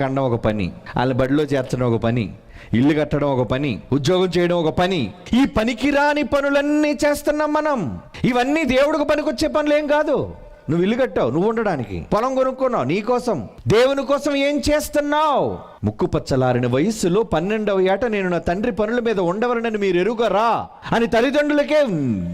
కండం ఒక పని వాళ్ళ బడిలో చేర్చడం ఒక పని ఇల్లు కట్టడం ఒక పని ఉద్యోగం చేయడం ఒక పని. ఈ పనికిరాని పనులన్నీ చేస్తున్నాం మనం. ఇవన్నీ దేవుడికి పనికొచ్చే పనులు ఏం కాదు. నువ్వు ఇల్లు కట్టావు నువ్వు ఉండడానికి. పొలం కొనుక్కున్నావు నీ కోసం. దేవుని కోసం ఏం చేస్తున్నావు? ముక్కు పచ్చలారిన వయస్సులో పన్నెండవ ఏట నేను నా తండ్రి పనుల మీద ఉండవలనని మీరు ఎరుగరా? అని తల్లిదండ్రులకే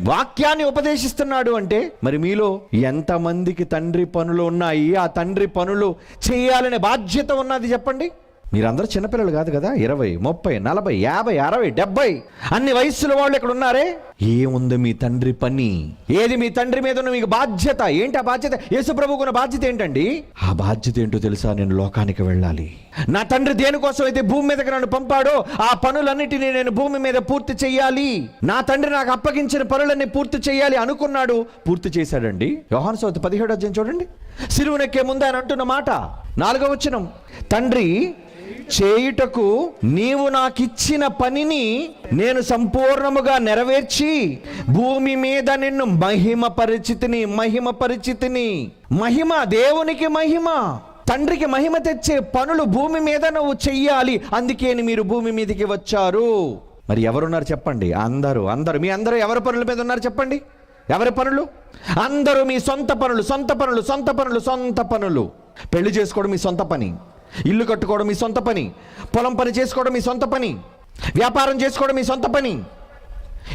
వాక్యాన్ని ఉపదేశిస్తున్నాడు అంటే మరి మీలో ఎంతమందికి తండ్రి పనులు ఉన్నాయి? ఆ తండ్రి పనులు చేయాలనే బాధ్యత ఉన్నది చెప్పండి. మీరందరూ చిన్నపిల్లలు కాదు కదా? ఇరవై ముప్పై నలభై యాభై అరవై డెబ్బై. అన్ని వయస్సుల వాళ్ళు ఇక్కడ ఉన్నారే? ఏముంది మీ తండ్రి పని? ఏది మీ తండ్రి మీద ఉన్న మీకు బాధ్యత? ఏంటి ఆ బాధ్యత? యేసు ప్రభుకున్న బాధ్యత ఏంటండి? ఆ బాధ్యత ఏంటో తెలుసా? నేను లోకానికి వెళ్ళాలి. నా తండ్రి దేనికోసం అయితే భూమి మీదకి నన్ను పంపాడో ఆ పనులన్నిటినీ నేను భూమి మీద పూర్తి చేయాలి. నా తండ్రి నాకు అప్పగించిన పనులన్నీ పూర్తి చేయాలి అనుకున్నాడు. పూర్తి చేశాడండి. యోహాన్ సోత పదిహేడు అధ్యాయం చూడండి. సిలువనెక్కే ముందు ఆయన అంటున్న మాట. నాలుగో వచనం. తండ్రి చేయుటకు నీవు నాకిచ్చిన పనిని నేను సంపూర్ణముగా నెరవేర్చి భూమి మీద నిన్ను మహిమ పరిచితిని మహిమ పరిచితిని మహిమ దేవునికి మహిమ. తండ్రికి మహిమ తెచ్చే పనులు భూమి మీద నువ్వు చెయ్యాలి. అందుకే మీరు భూమి మీదకి వచ్చారు. మరి ఎవరున్నారు చెప్పండి? అందరూ అందరూ. మీ అందరూ ఎవరి పనుల మీద ఉన్నారు చెప్పండి? ఎవరి పనులు? అందరూ మీ సొంత పనులు సొంత పనులు సొంత పనులు సొంత పనులు. పెళ్ళి చేసుకోవడం మీ సొంత పని. ఇల్లు కట్టుకోవడం మీ సొంత పని. పొలం పని చేసుకోవడం మీ సొంత పని. వ్యాపారం చేసుకోవడం మీ సొంత పని.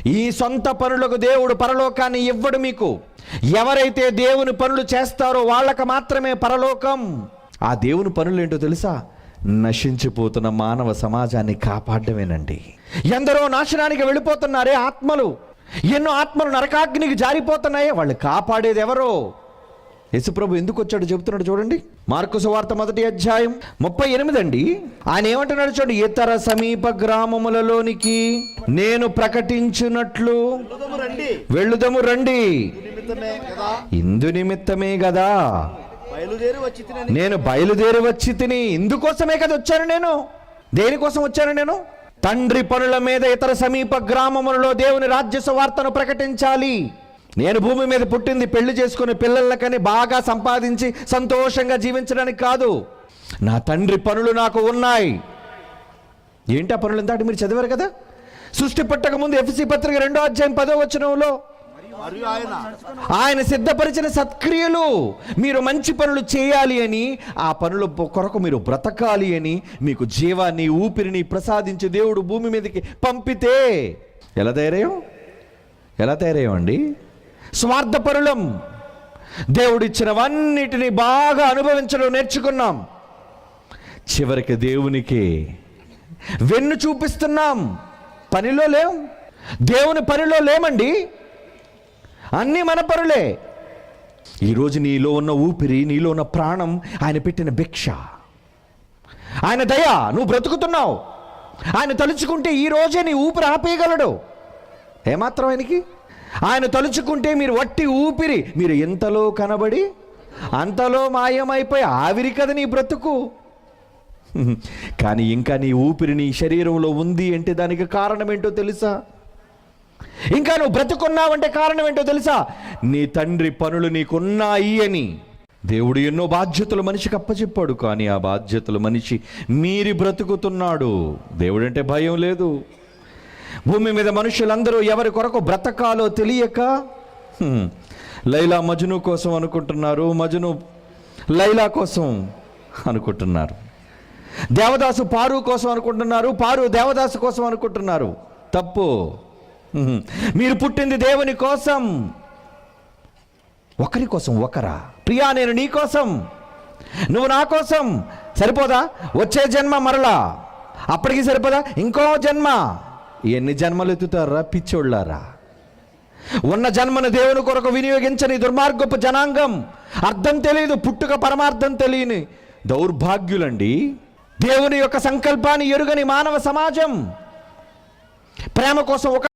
ఈ సొంత పనులకు దేవుడు పరలోకాన్ని ఇవ్వడు మీకు. ఎవరైతే దేవుని పనులు చేస్తారో వాళ్ళకి మాత్రమే పరలోకం. ఆ దేవుని పనులు ఏంటో తెలుసా? నశించిపోతున్న మానవ సమాజాన్ని కాపాడమేనండి ఎందరో నాశనానికి వెళ్ళిపోతున్నారే ఆత్మలు. ఎన్నో ఆత్మలు నరకాగ్నికి జారిపోతున్నాయే. వాళ్ళు కాపాడేది ఎవరో? యేసుప్రభు ఎందుకు వచ్చాడు చెబుతున్నాడు చూడండి. మార్కు సువార్త మొదటి అధ్యాయం ముప్పై ఎనిమిది అండి. ఆయన ఏమంటున్నాడు చూడండి ఇతర సమీప గ్రామములలోనికి నేను ప్రకటించినట్లు రండి వెళ్ళుదము రండి. ఇందు నిమిత్తమే కదా వచ్చి నేను బయలుదేరి వచ్చి తిని ఇందుకోసమే కదా వచ్చాను నేను. దేనికోసం వచ్చాను నేను? తండ్రి పనుల మీద ఇతర సమీప గ్రామములలో దేవుని రాజ్య సువార్తను ప్రకటించాలి. నేను భూమి మీద పుట్టింది పెళ్ళి చేసుకుని పిల్లలకని బాగా సంపాదించి సంతోషంగా జీవించడానికి కాదు. నా తండ్రి పనులు నాకు ఉన్నాయి. ఏంటి ఆ పనులు ఇందాక మీరు చదివారు కదా? సృష్టి పుట్టక ముందు ఎఫ్సి పత్రిక రెండో అధ్యాయం పదో వచనంలో మరియు ఆయన ఆయన సిద్ధపరిచిన సత్క్రియలు మీరు మంచి పనులు చేయాలి అని ఆ పనుల కొరకు మీరు బ్రతకాలి అని మీకు జీవాన్ని ఊపిరిని ప్రసాదించి దేవుడు భూమి మీదకి పంపితే ఎలా తయారయ్యాం ఎలా తయారయ్యామండి స్వార్థపరులం. దేవుడిచ్చినవన్నిటిని బాగా అనుభవించడం నేర్చుకున్నాం. చివరికి దేవునికి వెన్ను చూపిస్తున్నాం. పనిలో లేం. దేవుని పనిలో లేమండి. అన్నీ మన పనులే ఈరోజు నీలో ఉన్న ఊపిరి నీలో ఉన్న ప్రాణం ఆయన పెట్టిన భిక్ష. ఆయన దయ నువ్వు బ్రతుకుతున్నావు. ఆయన తలుచుకుంటే ఈ రోజే నీ ఊపిరి ఆపేయగలడు. ఏమాత్రం ఆయనకి? ఆయన తలుచుకుంటే మీరు వట్టి ఊపిరి. మీరు ఎంతలో కనబడి అంతలో మాయమైపోయి ఆవిరి కదా నీ బ్రతుకు. కానీ ఇంకా నీ ఊపిరి నీ శరీరంలో ఉంది అంటే దానికి కారణం ఏంటో తెలుసా? ఇంకా నువ్వు బ్రతుకున్నావంటే కారణం ఏంటో తెలుసా? నీ తండ్రి పనులు నీకున్నాయి అని. దేవుడు ఎన్నో బాధ్యతలు మనిషికి అప్పచెప్పాడు కానీ ఆ బాధ్యతలు మనిషి మీరి బ్రతుకుతున్నాడు. దేవుడంటే భయం లేదు. భూమి మీద మనుషులందరూ ఎవరి కొరకు బ్రతకాలో తెలియక లైలా మజును కోసం అనుకుంటున్నారు మజును లైలా కోసం అనుకుంటున్నారు. దేవదాసు పారు కోసం అనుకుంటున్నారు పారు దేవదాసు కోసం అనుకుంటున్నారు. తప్పు. మీరు పుట్టింది దేవుని కోసం. ఒకరి కోసం ఒకరా. ప్రియా నేను నీ కోసం. నువ్వు నా కోసం. సరిపోదా? వచ్చే జన్మ మరలా. అప్పటికి సరిపోదా? ఇంకో జన్మ. ఎన్ని జన్మలు ఎత్తుతారా పిచ్చోళ్ళారా? ఉన్న జన్మను దేవుని కొరకు వినియోగించని దుర్మార్గపు జనాంగం అర్థం తెలియదు పుట్టుక పరమార్థం తెలియని దౌర్భాగ్యులండి. దేవుని యొక్క సంకల్పాన్ని ఎరుగని మానవ సమాజం ప్రేమ కోసం ఒక